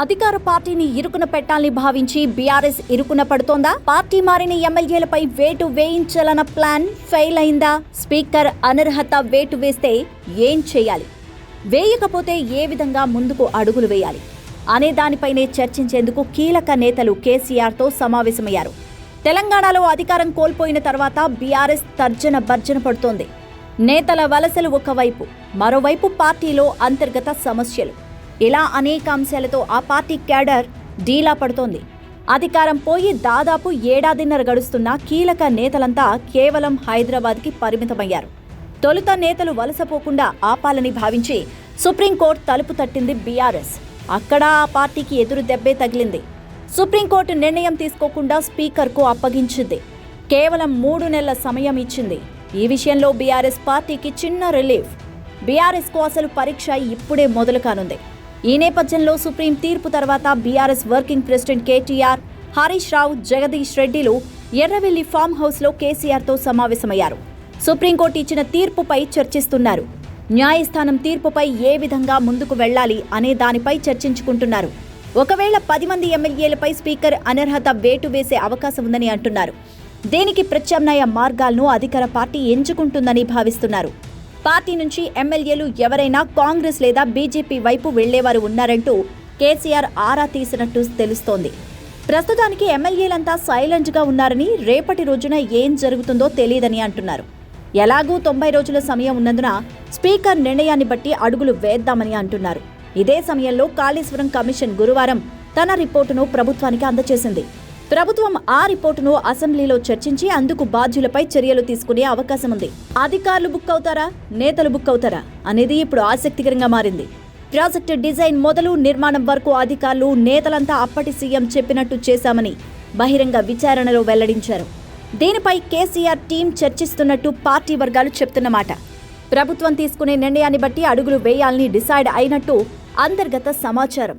అధికార పార్టీని ఇరుకున పెట్టాలని భావించి బీఆర్ఎస్ ఇరుకున పడుతోందా? పార్టీ మారిన ఎమ్మెల్యేలపై వేటు వేయించాలన్న ప్లాన్ ఫెయిల్ అయిందా? స్పీకర్ అనర్హత వేటు వేస్తే ఏం చేయాలి? వేయకపోతే ఏ విధంగా ముందుకు అడుగులు వేయాలి? అనే దానిపైనే చర్చించేందుకు కీలక నేతలు కేసీఆర్తో సమావేశమయ్యారు. తెలంగాణలో అధికారం కోల్పోయిన తర్వాత బీఆర్ఎస్ తర్జన భర్జన పడుతోంది. నేతల వలసలు ఒకవైపు మరోవైపు పార్టీలో అంతర్గత సమస్యలు. ఇలా అనేక అంశాలతో ఆ పార్టీ క్యాడర్ డీలా పడుతోంది. అధికారం పోయి దాదాపు ఏడాదిన్నర గడుస్తున్న కీలక నేతలంతా కేవలం హైదరాబాద్కి పరిమితమయ్యారు. తొలుత నేతలు వలసపోకుండా ఆపాలని భావించి సుప్రీంకోర్టు తలుపు తట్టింది బీఆర్ఎస్. అక్కడ ఆ పార్టీకి ఎదురు దెబ్బే తగిలింది. సుప్రీంకోర్టు నిర్ణయం తీసుకోకుండా స్పీకర్కు అప్పగించింది. కేవలం మూడు నెలల సమయం ఇచ్చింది. ఈ విషయంలో బీఆర్ఎస్ పార్టీకి చిన్న రిలీఫ్. బీఆర్ఎస్కు అసలు పరీక్ష ఇప్పుడే మొదలు కానుంది. ఈ నేపథ్యంలో సుప్రీం తీర్పు తర్వాత BRS working president KTR Harish Rao Jagadish రెడ్డిలు ఎర్రవెల్లి ఫామ్ హౌస్లో కేసీఆర్తో సమావేశమయ్యారు. సుప్రీంకోర్టు ఇచ్చిన తీర్పుపై చర్చిస్తున్నారు. న్యాయస్థానం తీర్పుపై ఏ విధంగా ముందుకు వెళ్ళాలి అనే దానిపై చర్చించుకుంటున్నారు. ఒకవేళ పది మంది ఎమ్మెల్యేలపై స్పీకర్ అనర్హత వేటు వేసే అవకాశం ఉందని అంటున్నారు. దీనికి ప్రత్యామ్నాయ మార్గాలను అధికార పార్టీ ఎంచుకుంటుందని భావిస్తున్నారు. పార్టీ నుంచి ఎమ్మెల్యేలు ఎవరైనా కాంగ్రెస్ లేదా బీజేపీ వైపు వెళ్ళేవారు ఉన్నారంటూ కేసీఆర్ ఆరా తీసినట్టు తెలుస్తోంది. ప్రస్తుతానికి ఎమ్మెల్యేలంతా సైలెంట్గా ఉన్నారని రేపటి రోజున ఏం జరుగుతుందో తెలియదని అంటున్నారు. ఎలాగూ తొంభై రోజుల సమయం ఉన్నందున స్పీకర్ నిర్ణయాన్ని బట్టి అడుగులు వేద్దామని అంటున్నారు. ఇదే సమయంలో కాళేశ్వరం కమిషన్ గురువారం తన రిపోర్టును ప్రభుత్వానికి అందజేసింది ప్రభుత్వం ఆ రిపోర్టును అసెంబ్లీలో చర్చించి అందుకు బాధ్యులపై చర్యలు తీసుకునే అవకాశం ఉంది. అధికారులు బుక్ అవుతారా? నేతలు బుక్ అవుతారా? అనేది ఇప్పుడు ఆసక్తికరంగా మారింది. ప్రాజెక్టు డిజైన్ మొదలు నిర్మాణం వరకు అధికారులు నేతలంతా అప్పటి సీఎం చెప్పినట్టు చేశామని బహిరంగ విచారణలో వెల్లడించారు. దీనిపై కేసీఆర్ టీం చర్చిస్తున్నట్టు పార్టీ వర్గాలు చెప్తున్నమాట ప్రభుత్వం తీసుకునే నిర్ణయాన్ని బట్టి అడుగులు వేయాలని డిసైడ్ అయినట్టు అంతర్గత సమాచారం.